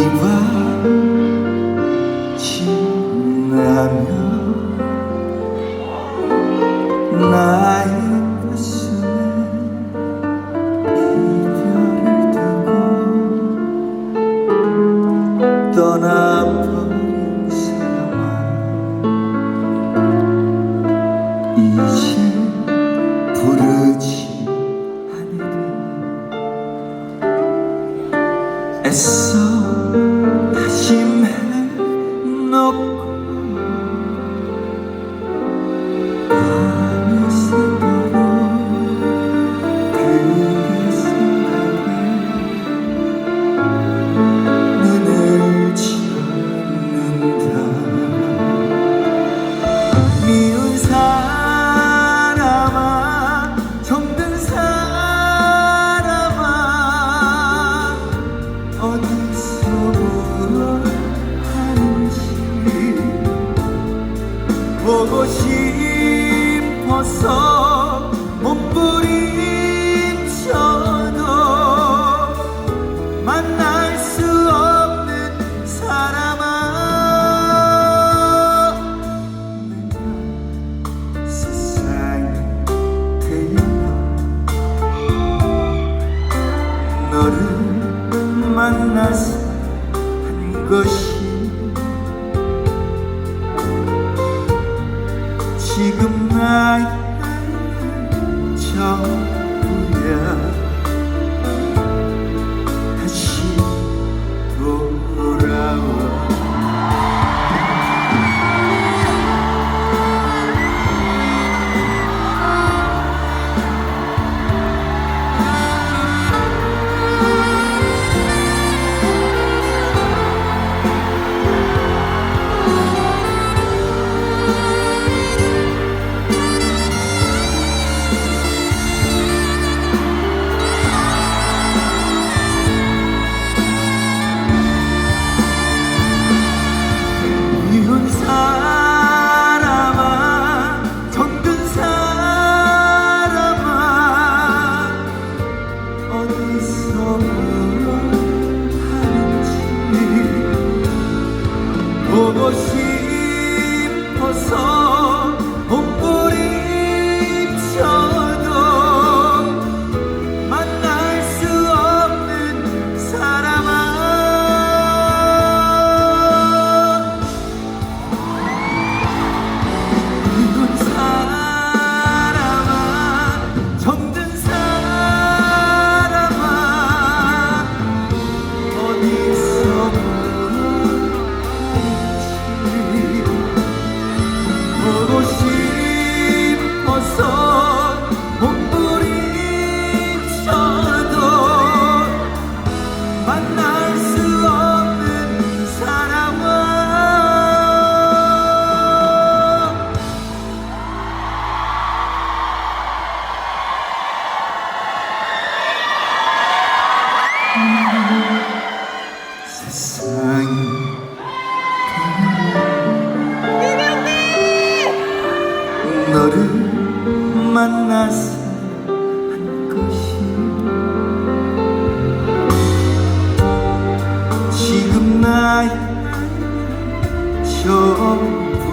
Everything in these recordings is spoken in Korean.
divine. 보고 싶어서 못 부. 爱，将不远。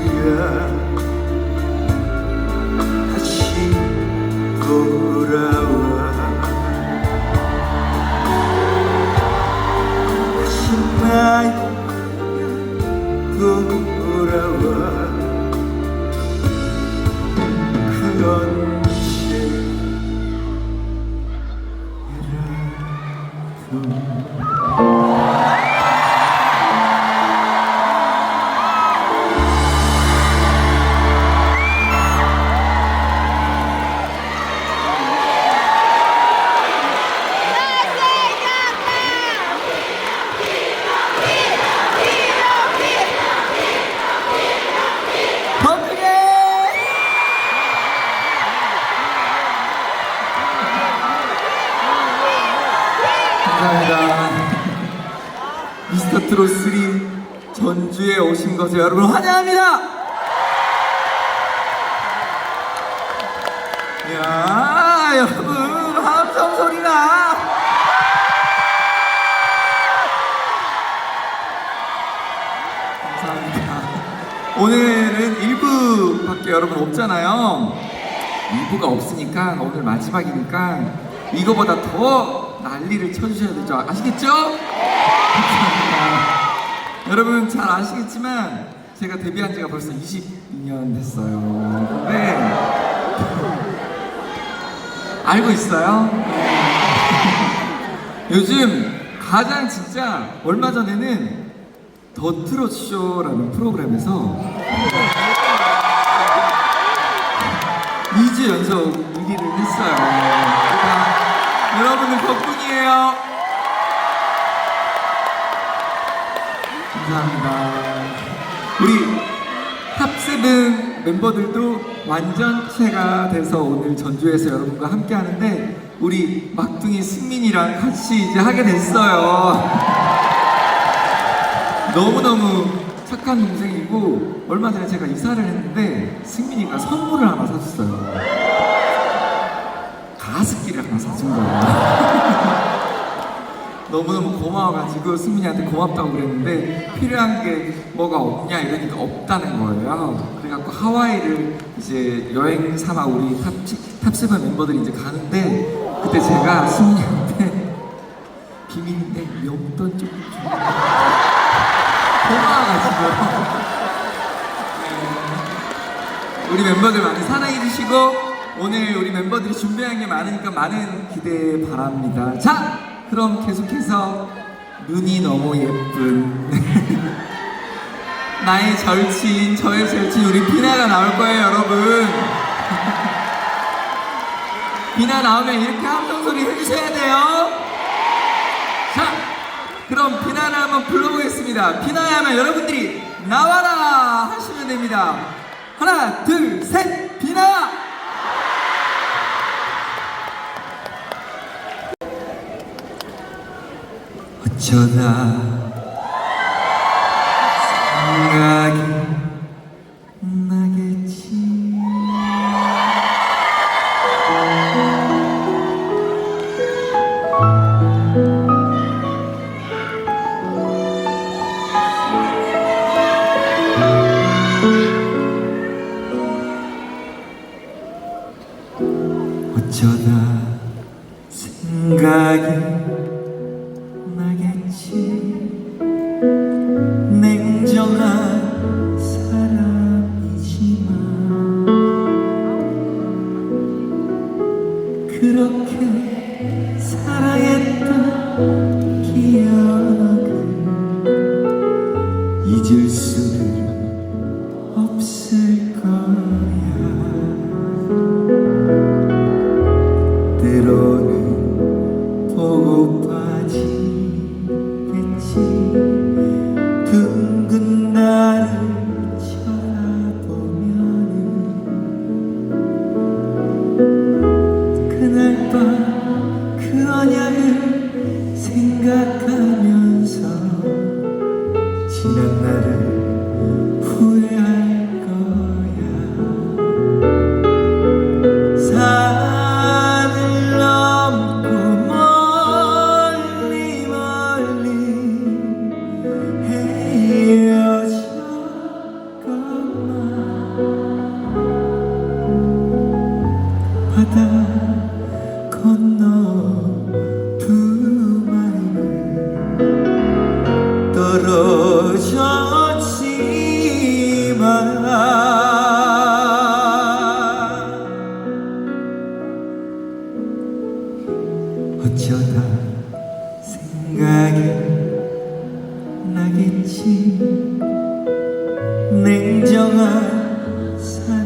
远。 것을 여러분 환영합니다. 야 여러분 함성 소리나. 감사합니다. 오늘은 1부밖에 여러분 없잖아요. 1부가 없으니까 오늘 마지막이니까 이거보다 더 난리를 쳐주셔야 되죠. 아시겠죠? 감사합니다. 여러분 잘 아시겠지만 제가 데뷔한 지가 벌써 22년 됐어요. 근데 알고 있어요? 요즘 가장 진짜 얼마 전에는 더 트롯 쇼라는 프로그램에서 2주 연속 1위를 했어요. 그러니까 여러분들 덕분이에요. 감사합니다. 우리 탑세븐 멤버들도 완전체가 돼서 오늘 전주에서 여러분과 함께 하는데 우리 막둥이 승민이랑 같이 이제 하게 됐어요. 너무너무 착한 동생이고 얼마 전에 제가 이사를 했는데 승민이가 선물을 하나 사줬어요. 가습기를 하나 사준 거예요. 너무너무 고마워가지고 승민이한테 고맙다고 그랬는데 필요한 게 뭐가 없냐 이러니까 없다는 거예요. 그래갖고 하와이를 이제 여행 삼아 우리 탑, 탑세븐 멤버들이 이제 가는데 그때 제가 승민이한테 비밀인데 용돈 조금 줘. 고마워가지고 네. 우리 멤버들 많이 사랑해주시고 오늘 우리 멤버들이 준비한 게 많으니까 많은 기대 바랍니다. 자, 그럼 계속해서 눈이 너무 예쁜 나의 절친, 저의 절친 우리 비나가 나올 거예요, 여러분. 비나 나오면 이렇게 함성 소리 해주셔야 돼요. 자, 그럼 비나를 한번 불러보겠습니다. 비나야 하면 여러분들이 나와라 하시면 됩니다. 하나, 둘, 셋, 비나! 어쩌다 생각이 나겠지. 어쩌다 생각이 때로 냉정한 사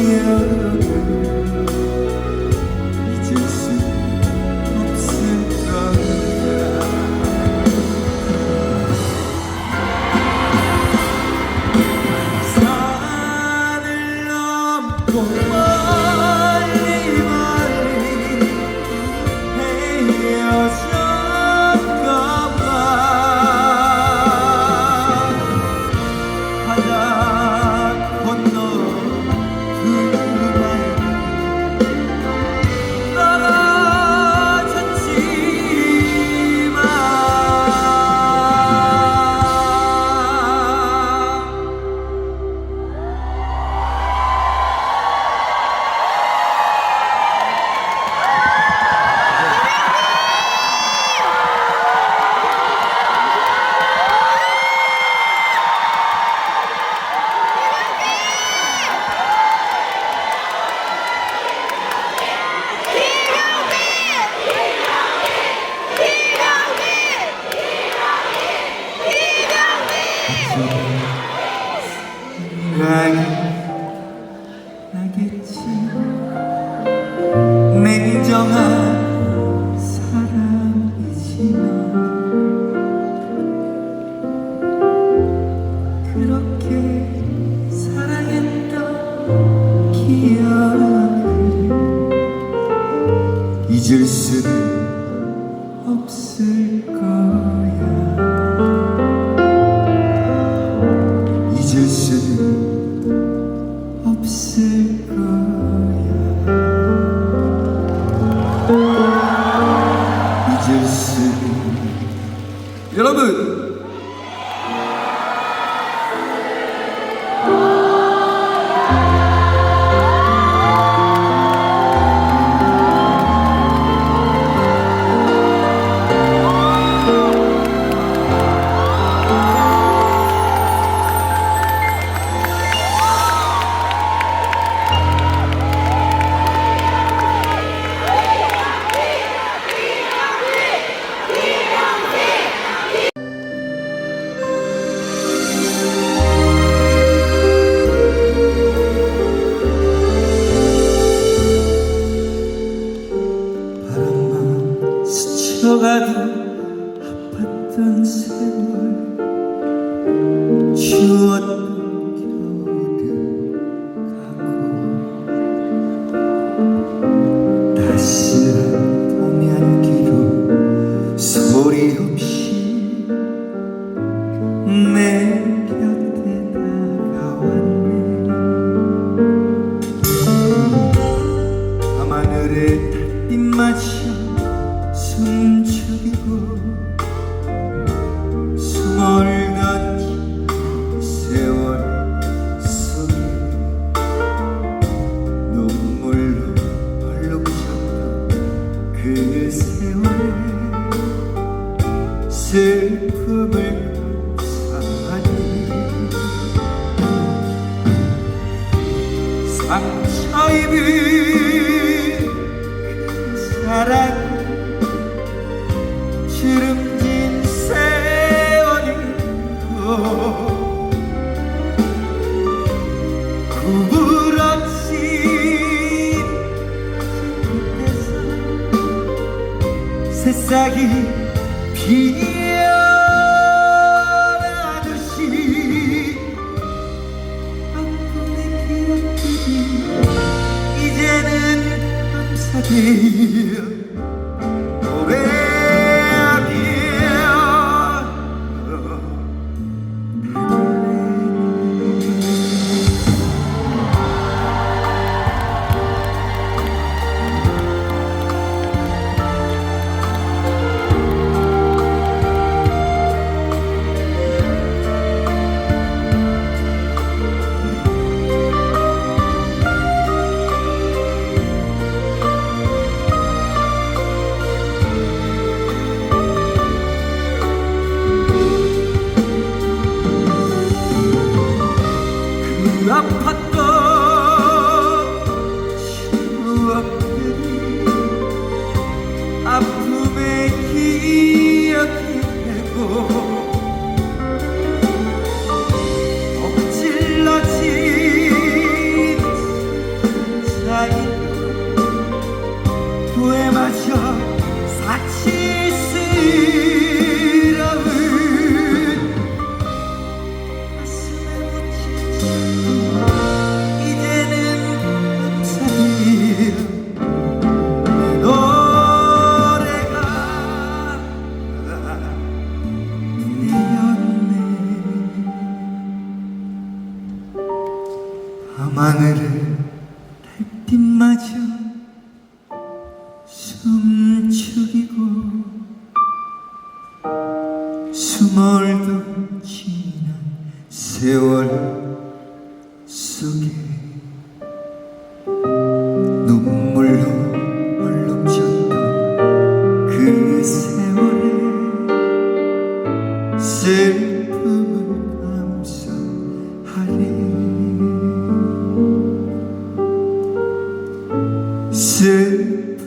dünya 그 세월 슬픔을 감사하니. 상처 입은 사랑. 새싹이 피어나듯이 아픔의 기억들이 이제는 밤사길 하늘에 달빛마저 슬픔을